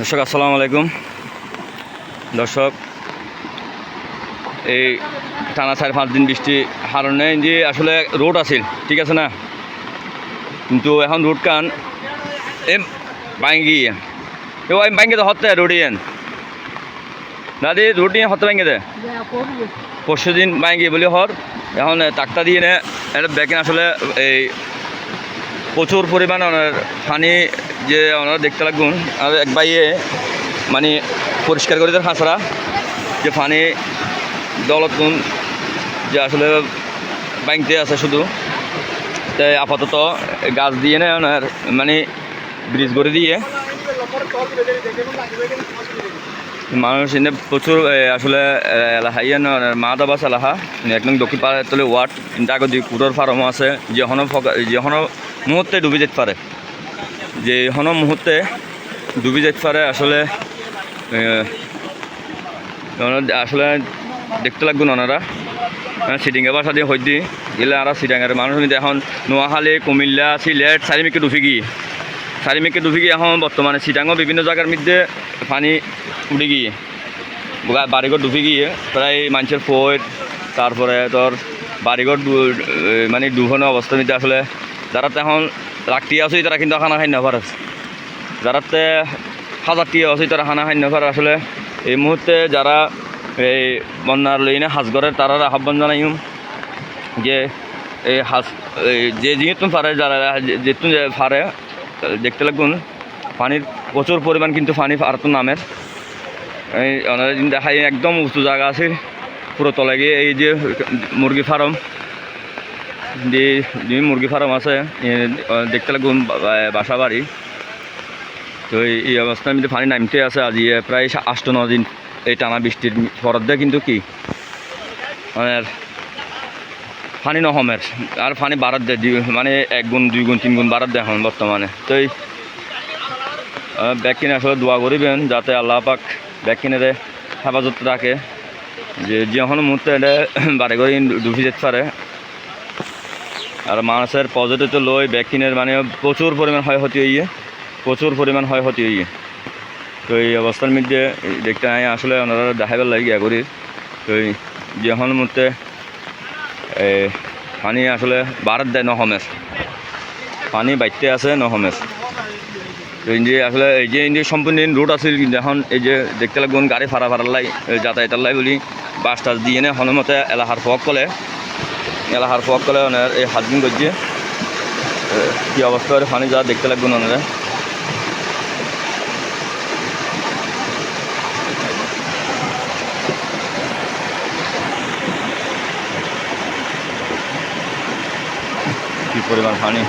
দর্শক, আসসালামু আলাইকুম। দর্শক, এই টানা চার পাঁচ দিন বৃষ্টি হারণে যে আসলে রোড আছিল, ঠিক আছে না? কিন্তু এখন রোড কান, এ ভাঙ্গি এ, ওই ভাঙ্গে তো হতে রোড ইয়েন। দাদি রোড নিয়ে হতে ভাঙ্গে দে। পরশু দিন ভাঙ্গি বলি, হর, এখন টাকটা দিয়ে নে, এটা আসলে এই প্রচুর পরিমাণ পানি যে ওনারা দেখতে লাগুন, আর এক বাইয়ে মানে পরিষ্কার করে দেন হাঁসরা, যে পানি দলতুন যে আসলে ব্যাংকতে আছে শুধু। তাই আপাতত গাছ দিয়ে না ওনার মানে ব্রিজ করে দিয়ে মানুষ এনে প্রচুর আসলে এলাহা ইয়ে মা দাবাস এলাহা। একদম দক্ষিণ পাড়ে তলে ওয়ার্ড কিন্তু আগে দুই কুটোর ফার্মও আছে যেখনো যেখনো মুহূর্তে ডুবি যেতে পারে। যে এখনও মুহূর্তে ডুবি যেতে পারে, আসলে আসলে দেখতে লাগবে ওনারা। সিটিংয়ে বাসা দিয়ে হইদি গেলে আর সিটাঙ্গের মানুষ এখন নোয়াখালী, কুমিল্লা, সিলেট চারিমিকে ডুবি গিয়ে। চারিমিকে ডুবি গিয়ে এখন বর্তমানে সিটাঙ্গ বিভিন্ন জায়গার মধ্যে পানি উঠে গিয়ে। বাড়িঘর ডুবি গিয়ে, প্রায় মানুষের ফোট, তারপরে তোর বাড়িঘর মানে ডুবানো অবস্থার মধ্যে আসলে যারা এখন রাখতে আছে, তারা কিন্তু খানা খাই না পারে। যারাতে হাজার আছে, তারা খানা খাই না আসলে এই মুহূর্তে যারা এই বন্যার লইনে হাজগরের তারা আহ্বান জানাইম যে এই এই যে যেহেতু পারে, যারা যেহেতু পারে, দেখতে লাগুন, পানির প্রচুর পরিমাণ কিন্তু পানি আর তো নামের। এই ওনারা দেখাই, একদম উঁচু জায়গা আছে, পুরো তলে গিয়ে এই যে মুরগি ফার্ম যে মুরগি ফার্ম আছে দেখতে লাগুন বাসা বাড়ি। তো এই- অবস্থার মধ্যে পানি নামতে আছে, আজি প্রায় আষ্ট, ন দিন এই টানা বৃষ্টির দিয়ে, কিন্তু কি? মানে পানি নহমের, আর পানি বাড়ার দেয় মানে এক গুণ, দুই গুণ, তিন গুণ বাড়ার দেয় এখন বর্তমানে। তো এই ব্যাকিনে আসলে দোয়া করিবেন, যাতে আল্লাহ পাক ব্যাকিনের হেফাজত রাখে। যে যখন মুহূর্তে এটা বাড়ি করে ডুবি যেতে পারে আর মানুষের পজিটিভ তো লই ব্যাকিনের মানে প্রচুর পরিমাণ হয় ক্ষতি হইয়ে প্রচুর পরিমাণ হয় ক্ষতি হইয়ে। তো এই অবস্থার মধ্যে দেখতে নাই আসলে ওনারা দেখাবার লাগে করি। তো যখন এ, পানি আসলে বাড়ার দেয় নহমের পানি বাইতে আছে নহমের তো এই যে আসলে এই যে যে সম্পূর্ণ রুট আছে এখন এই যে দেখতে লাগবেন গাড়ি ভাড়া ভাড়ার লাই যাতায়াতের লাই বলি বাস টাস দিয়ে নে হনুমতে এলাহার ফক কলে। এলাহার ফোয়াক কলে ওনার এই দিন করছে। কি অবস্থা করে যা দেখতে লাগবেন ওনারা। কি পরিমাণ পানি